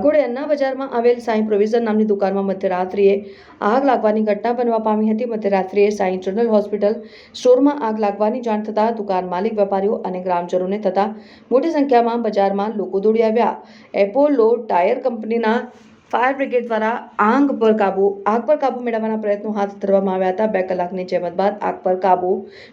વાઘોડિયાના બજારમાં આવેલ સાંઈ પ્રોવિઝન નામની દુકાનમાં મધ્યરાત્રિએ આગ લાગવાની ઘટના બનવા પામી હતી. મધ્યરાત્રિએ સાંઈ જનરલ હોસ્પિટલ સ્ટોરમાં આગ લાગવાની જાણ થતાં દુકાન માલિક, વેપારીઓ અને ગ્રામજનોને થતાં મોટી સંખ્યામાં બજારમાં લોકો દોડી આવ્યા. એપોલો ટાયર કંપનીના ફાયર બ્રિગેડ દ્વારા આગ પર કાબુ, આગ પર કાબુ મેળવવાના પ્રયત્નો હાથ ધરવામાં આવ્યા હતા. બે કલાકની જહેમત બાદ આગ પર કાબુ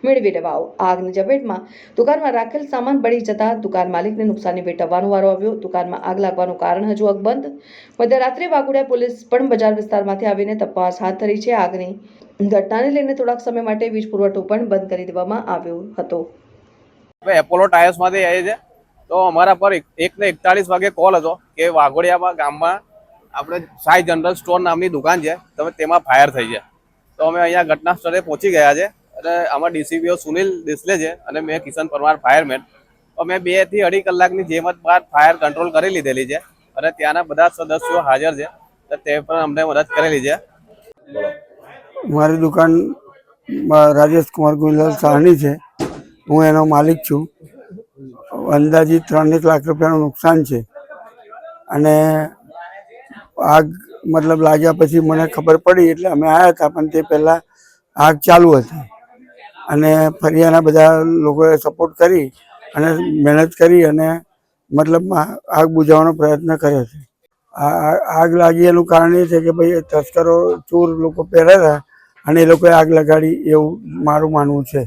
મેળવી લેવાયો. આગની ઝપેટમાં દુકાનમાં રાખેલ સામાન બળી જતા દુકાન માલિકને નુકસાની વેઠવવાનો વારો આવ્યો. દુકાનમાં આગ લાગવાનું કારણ હજુ અકબંધ. મધ્યરાત્રે વાઘોડિયા પોલીસ પણ બજાર વિસ્તારમાંથી આવીને તપાસ હાથ ધરી છે. આગની ઘટનાને લઈને થોડાક સમય માટે વીજ પુરવઠો પણ બંધ કરી દેવામાં આવ્યો હતો. એપોલો ટાયર્સમાંથી આવી છે તો અમારા પર એક ને એકતાળીસ વાગે કોલ હતો કે વાઘોડિયામાં ગામમાં આપણે સાઈ જનરલ સ્ટોર નામની દુકાન છે તમે તેમાં ફાયર થઈ છે. તો અમે અહીંયા ઘટના સ્થળે પહોંચી ગયા છે અને આમાં ડીસીપીઓ સુનિલ દેસલે છે અને મેં કિશન પરમાર ફાયરમેન તો મેં બેથી અઢી કલાકની જેમત બાદ ફાયર કંટ્રોલ કરી લીધેલી છે અને ત્યાંના બધા સદસ્યો હાજર છે, તો તે પણ અમને મદદ કરેલી છે. મારી દુકાન રાજેશ કુમાર ગુંજલાલ સાહની છે. હું એનો માલિક છું. અંદાજિત ત્રણેક લાખ રૂપિયાનું નુકસાન છે. અને આગ મતલબ લાગ્યા પછી મને ખબર પડી એટલે અમે આવ્યા હતા, પણ તે પહેલાં આગ ચાલુ હતી. અને ફરિયાના બધા લોકોએ સપોર્ટ કરી અને મહેનત કરી અને મતલબ આગ બુઝાવવાનો પ્રયત્ન કર્યો છે. આગ લાગી એનું કારણ એ છે કે ભાઈ તસ્કરો, ચોર લોકો પહેર્યા હતા અને એ લોકોએ આગ લગાડી એવું મારું માનવું છે.